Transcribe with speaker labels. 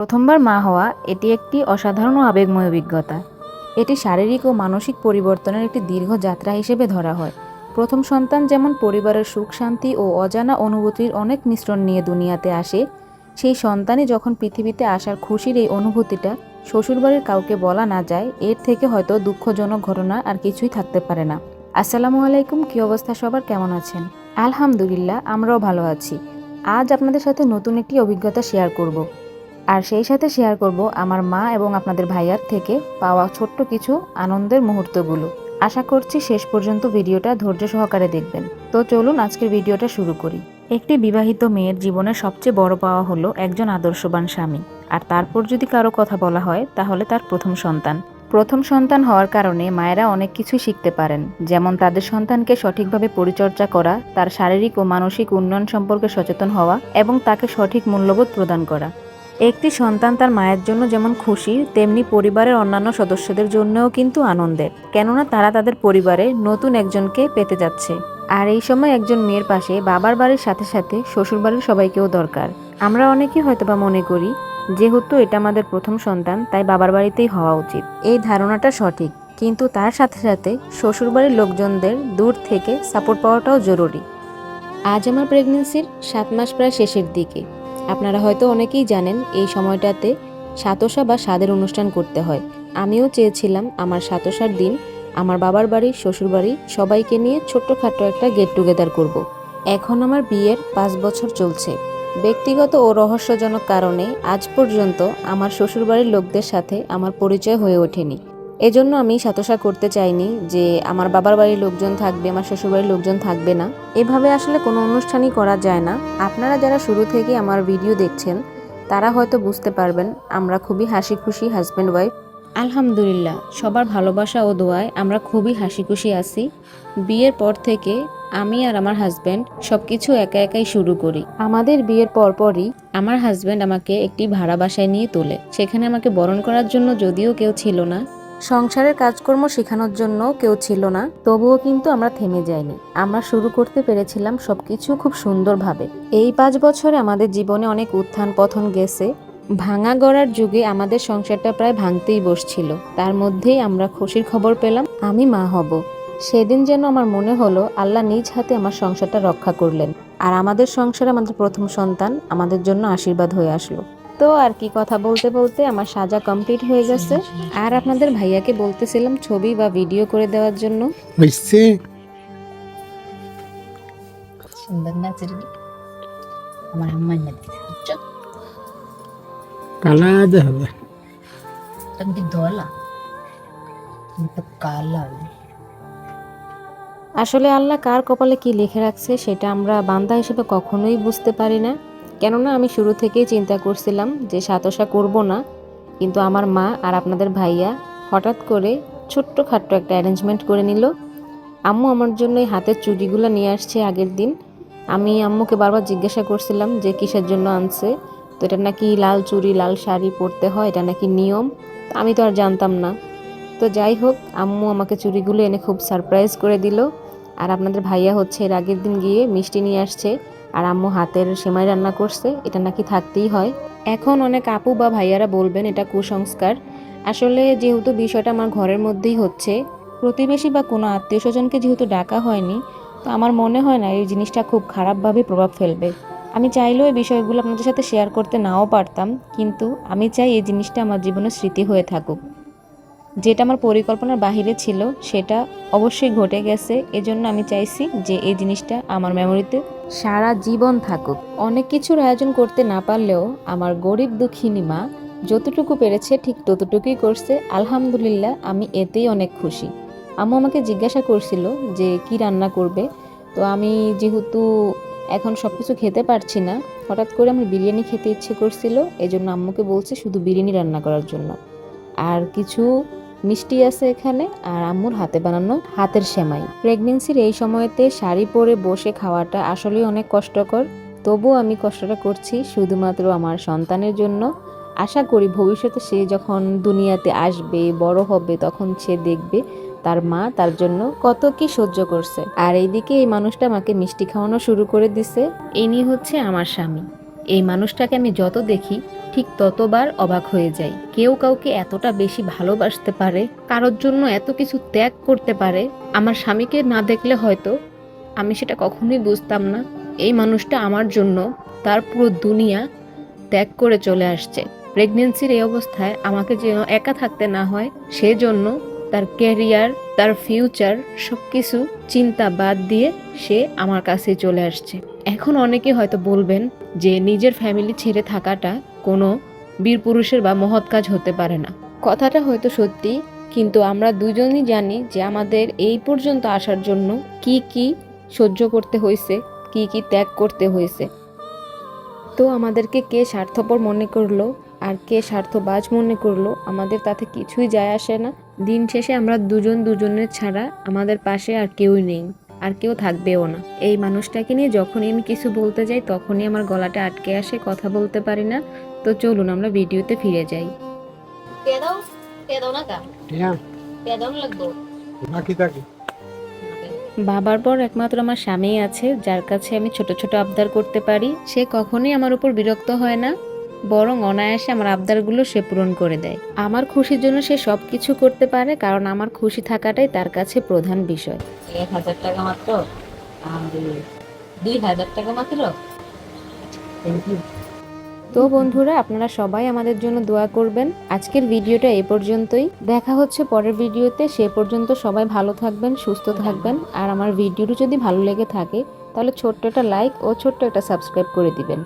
Speaker 1: প্রথমবার মা হওয়া এটি একটি অসাধারণ আবেগময় অভিজ্ঞতা। এটি শারীরিক ও মানসিক পরিবর্তনের একটি দীর্ঘ যাত্রা হিসেবে ধরা হয়। প্রথম সন্তান যেমন পরিবারের সুখ, শান্তি ও অজানা অনুভূতির অনেক মিশ্রণ নিয়ে দুনিয়াতে আসে, সেই সন্তানই যখন পৃথিবীতে আসার খুশির এই অনুভূতিটা শ্বশুরবাড়ির কাউকে বলা না যায়, এর থেকে হয়তো দুঃখজনক ঘটনা আর কিছুই থাকতে পারে না। আসসালামু আলাইকুম, কী অবস্থা সবার? কেমন আছেন? আলহামদুলিল্লাহ, আমরাও ভালো আছি। আজ আপনাদের সাথে নতুন একটি অভিজ্ঞতা শেয়ার করব। আর সেই সাথে শেয়ার করব আমার মা এবং আপনাদের ভাইয়ার থেকে পাওয়া ছোট্ট কিছু আনন্দের মুহূর্তগুলো। আশা করছি শেষ পর্যন্ত ভিডিওটা ধৈর্য সহকারে দেখবেন। তো চলুন আজকের ভিডিওটা শুরু করি। একটি বিবাহিত মেয়ের জীবনের সবচেয়ে বড় পাওয়া হলো একজন আদর্শবান স্বামী। আর তারপর যদি কারও কথা বলা হয়, তাহলে তার প্রথম সন্তান। প্রথম সন্তান হওয়ার কারণে মায়েরা অনেক কিছু শিখতে পারেন। যেমন তাদের সন্তানকে সঠিকভাবে পরিচর্যা করা, তার শারীরিক ও মানসিক উন্নয়ন সম্পর্কে সচেতন হওয়া এবং তাকে সঠিক মূল্যবোধ প্রদান করা। একটি সন্তান তার মায়ের জন্য যেমন খুশির তেমনি পরিবারের অন্যান্য সদস্যদের জন্যও কিন্তু আনন্দের কেননা তারা তাদের পরিবারে নতুন একজনকে পেতে যাচ্ছে। আর এই সময় একজন মেয়ের পাশে বাবার বাড়ির সাথে সাথে শ্বশুরবাড়ির সবাইকেও দরকার। আমরা অনেকেই হয়তোবা মনে করি, যেহেতু এটা আমাদের প্রথম সন্তান, তাই বাবার বাড়িতেই হওয়া উচিত। এই ধারণাটা সঠিক, কিন্তু তার সাথে সাথে শ্বশুরবাড়ির লোকজনদের দূর থেকে সাপোর্ট পাওয়াটাও জরুরি। আজ আমার প্রেগনেন্সির সাত মাস প্রায় শেষের দিকে। আপনারা হয়তো অনেকেই জানেন, এই সময়টাতে সাতসা বা স্বাদের অনুষ্ঠান করতে হয়। আমিও চেয়েছিলাম আমার সাতসার দিন, আমার বাবার বাড়ি, শ্বশুর বাড়ি, সবাইকে নিয়ে ছোট্টখাটো একটা গেট টুগেদার করব। এখন আমার বিয়ের পাঁচ বছর চলছে। ব্যক্তিগত ও রহস্যজনক কারণে আজ পর্যন্ত আমার শ্বশুরবাড়ির লোকদের সাথে আমার পরিচয় হয়ে ওঠেনি। এজন্য আমি সাতসা করতে চাইনি যে আমার বাবার বাড়ির লোকজন থাকবে আমার শ্বশুরবাড়ির লোকজন থাকবে না। এভাবে আসলে কোনো অনুষ্ঠানই করা যায় না। আপনারা যারা শুরু থেকে আমার ভিডিও দেখছেন তারা হয়তো বুঝতে পারবেন আমরা খুবই হাসি খুশি হাজব্যান্ড ওয়াইফ আলহামদুলিল্লাহ সবার ভালোবাসা ও দোয়ায় আমরা খুবই হাসি খুশি আছি। বিয়ের পর থেকে আমি আর আমার হাজব্যান্ড সবকিছু একা একাই শুরু করি। আমাদের বিয়ের পরপরই আমার হাজব্যান্ড আমাকে একটি ভাড়া বাসায় নিয়ে তোলে। সেখানে আমাকে বরণ করার জন্য যদিও কেউ ছিল না সংসারের কাজকর্ম শেখানোর জন্য কেউ ছিল না, তবুও কিন্তু আমরা থেমে যাইনি। আমরা শুরু করতে পেরেছিলাম সবকিছু খুব সুন্দরভাবে। এই পাঁচ বছরে আমাদের জীবনে অনেক উত্থান পথন গেছে। ভাঙা গড়ার যুগে আমাদের সংসারটা প্রায় ভাঙতেই বসছিল। তার মধ্যেই আমরা খুশির খবর পেলাম, আমি মা হব। সেদিন যেন আমার মনে হলো, আল্লাহ নিজ হাতে আমার সংসারটা রক্ষা করলেন। আর আমাদের সংসারে আমাদের প্রথম সন্তান, আমাদের জন্য আশীর্বাদ হয়ে আসলো। তো আর কি কথা বলতে বলতে আমার সাজা কমপ্লিট হয়ে গেছে। আর আপনাদের ভাইয়াকে বলতেছিলাম ছবি বা ভিডিও করে দেওয়ার জন্য।
Speaker 2: হয়েছে
Speaker 3: সুন্দর নাচের আমার আম্মা এনে দিতে বুঝছ?
Speaker 2: কালাতে হবে।
Speaker 3: তুমি কি ধোলা তুমি তো কালা।
Speaker 1: আসলে আল্লাহ কার কপালে কি লিখে রাখছে সেটা আমরা বান্দা হিসেবে কখনোই বুঝতে পারি না। কেননা আমি শুরু থেকেই চিন্তা করছিলাম যে সাতসা করব না, কিন্তু আমার মা আর আপনাদের ভাইয়া হঠাৎ করে ছোট্ট খাট্ট একটা অ্যারেঞ্জমেন্ট করে নিল। আম্মু আমার জন্য এই হাতের চুড়িগুলো নিয়ে আসছে আগের দিন। আমি আম্মুকে বারবার জিজ্ঞাসা করছিলাম যে কিসের জন্য আনছে, তো এটা নাকি লাল চুড়ি, লাল শাড়ি পরতে হয়, এটা নাকি নিয়ম? আমি তো আর জানতাম না। তো যাই হোক, আম্মু আমাকে চুড়িগুলো এনে খুব সারপ্রাইজ করে দিল। আর আপনাদের ভাইয়া হচ্ছে এর আগের দিন গিয়ে মিষ্টি নিয়ে আসছে। আর আম্মু হাতের সেমাই রান্না করছে, এটা নাকি থাকতেই হয়। এখন অনেক আপু বা ভাইয়ারা বলবেন এটা কুসংস্কার। আসলে যেহেতু বিষয়টা আমার ঘরের মধ্যেই হচ্ছে, প্রতিবেশী বা কোনো আত্মীয় স্বজনকে যেহেতু ডাকা হয়নি, তো আমার মনে হয় না এই জিনিসটা খুব খারাপভাবে প্রভাব ফেলবে। আমি চাইলেও এই বিষয়গুলো আপনাদের সাথে শেয়ার করতে নাও পারতাম, কিন্তু আমি চাই এই জিনিসটা আমার জীবনের স্মৃতি হয়ে থাকুক। যেটা আমার পরিকল্পনার বাহিরে ছিল, সেটা অবশ্যই ঘটে গেছে। এজন্য আমি চাইছি যে এই জিনিসটা আমার মেমোরিতে সারা জীবন থাকুক। অনেক কিছুর আয়োজন করতে না পারলেও আমার গরিব দুঃখিনী মা যতটুকু পেরেছে ঠিক ততটুকুই করছে। আলহামদুলিল্লাহ, আমি এতেই অনেক খুশি। আম্মু আমাকে জিজ্ঞাসা করছিল যে কি রান্না করবে? তো আমি যেহেতু এখন সব কিছু খেতে পারছি না, হঠাৎ করে আমার বিরিয়ানি খেতে ইচ্ছে করছিল। এজন্য আম্মুকে বলছে শুধু বিরিয়ানি রান্না করার জন্য। আর কিছু মিষ্টি আছে এখানে আর আম্মুর হাতে বানানো হাতের সেমাই। প্রেগনেন্সির এই সময়তে শাড়ি পরে বসে খাওয়াটা আসলেই অনেক কষ্টকর। তবুও আমি কষ্টটা করছি শুধুমাত্র আমার সন্তানের জন্য। আশা করি ভবিষ্যতে সে যখন দুনিয়াতে আসবে, বড় হবে, তখন সে দেখবে তার মা তার জন্য কত কি সহ্য করছে। আর এইদিকে এই মানুষটা আমাকে মিষ্টি খাওয়ানো শুরু করে দিছে। ইনি হচ্ছে আমার স্বামী। এই মানুষটাকে আমি যত দেখি, ঠিক ততবার অবাক হয়ে যাই। কেউ কাউকে এতটা বেশি ভালোবাসতে পারে, কারোর জন্য এত কিছু ত্যাগ করতে পারে, আমার স্বামীকে না দেখলে হয়তো আমি সেটা কখনোই বুঝতাম না। এই মানুষটা আমার জন্য তার পুরো দুনিয়া ত্যাগ করে চলে আসছে। প্রেগনেন্সির এই অবস্থায় আমাকে যেন একা থাকতে না হয়, সেজন্য তার ক্যারিয়ার, তার ফিউচার সব কিছু চিন্তা বাদ দিয়ে সে আমার কাছে চলে আসছে। এখন অনেকে হয়তো বলবেন যে নিজের ফ্যামিলি ছেড়ে থাকাটা কোনো বীর পুরুষের বা মহৎ কাজ হতে পারে না। কথাটা হয়তো সত্যি, কিন্তু আমরা দুজনই জানি যে আমাদের এই পর্যন্ত আসার জন্য কি কি সহ্য করতে হয়েছে, কি কি ত্যাগ করতে হয়েছে। তো আমাদেরকে কে স্বার্থপর মনে করল আর কে স্বার্থবাজ মনে করল, আমাদের তাতে কিছুই যায় আসে না। দিন শেষে আমরা দুজন দুজনের ছাড়া আমাদের পাশে আর কেউই নেই। আর কেউ থাকবেও না। এই মানুষটাকে নিয়ে যখনই আমি কিছু বলতে যাই তখনই আমার গলাটা আটকে আসে কথা বলতে পারি না। তো চলুন আমরা ভিডিওতে ফিরে যাই।
Speaker 3: পেদাও পেদাও না কা?
Speaker 2: হ্যাঁ।
Speaker 3: পেদাও লাগবো?
Speaker 2: বাকি থাকে
Speaker 1: বাবার পর একমাত্র আমার স্বামী আছে যার কাছে আমি ছোট ছোট আবদার করতে পারি। সে কখনোই আমার উপর বিরক্ত হয় না। বরং অনায়াসে আমার আবদারগুলো সে পূরণ করে দেয়। আমার খুশির জন্য সে সব কিছু করতে পারে কারণ আমার খুশি থাকাটাই তার কাছে প্রধান বিষয়।
Speaker 3: এক হাজার টাকা মাত্র? দুই হাজার টাকা মাত্র?
Speaker 1: তো বন্ধুরা আপনারা সবাই আমাদের জন্য দোয়া করবেন। আজকের ভিডিওটা এ পর্যন্তই। দেখা হচ্ছে পরের ভিডিওতে। সে পর্যন্ত সবাই ভালো থাকবেন সুস্থ থাকবেন। আর আমার ভিডিওটি যদি ভালো লেগে থাকে তাহলে ছোট্ট একটা লাইক ও ছোট্ট একটা সাবস্ক্রাইব করে দিবেন।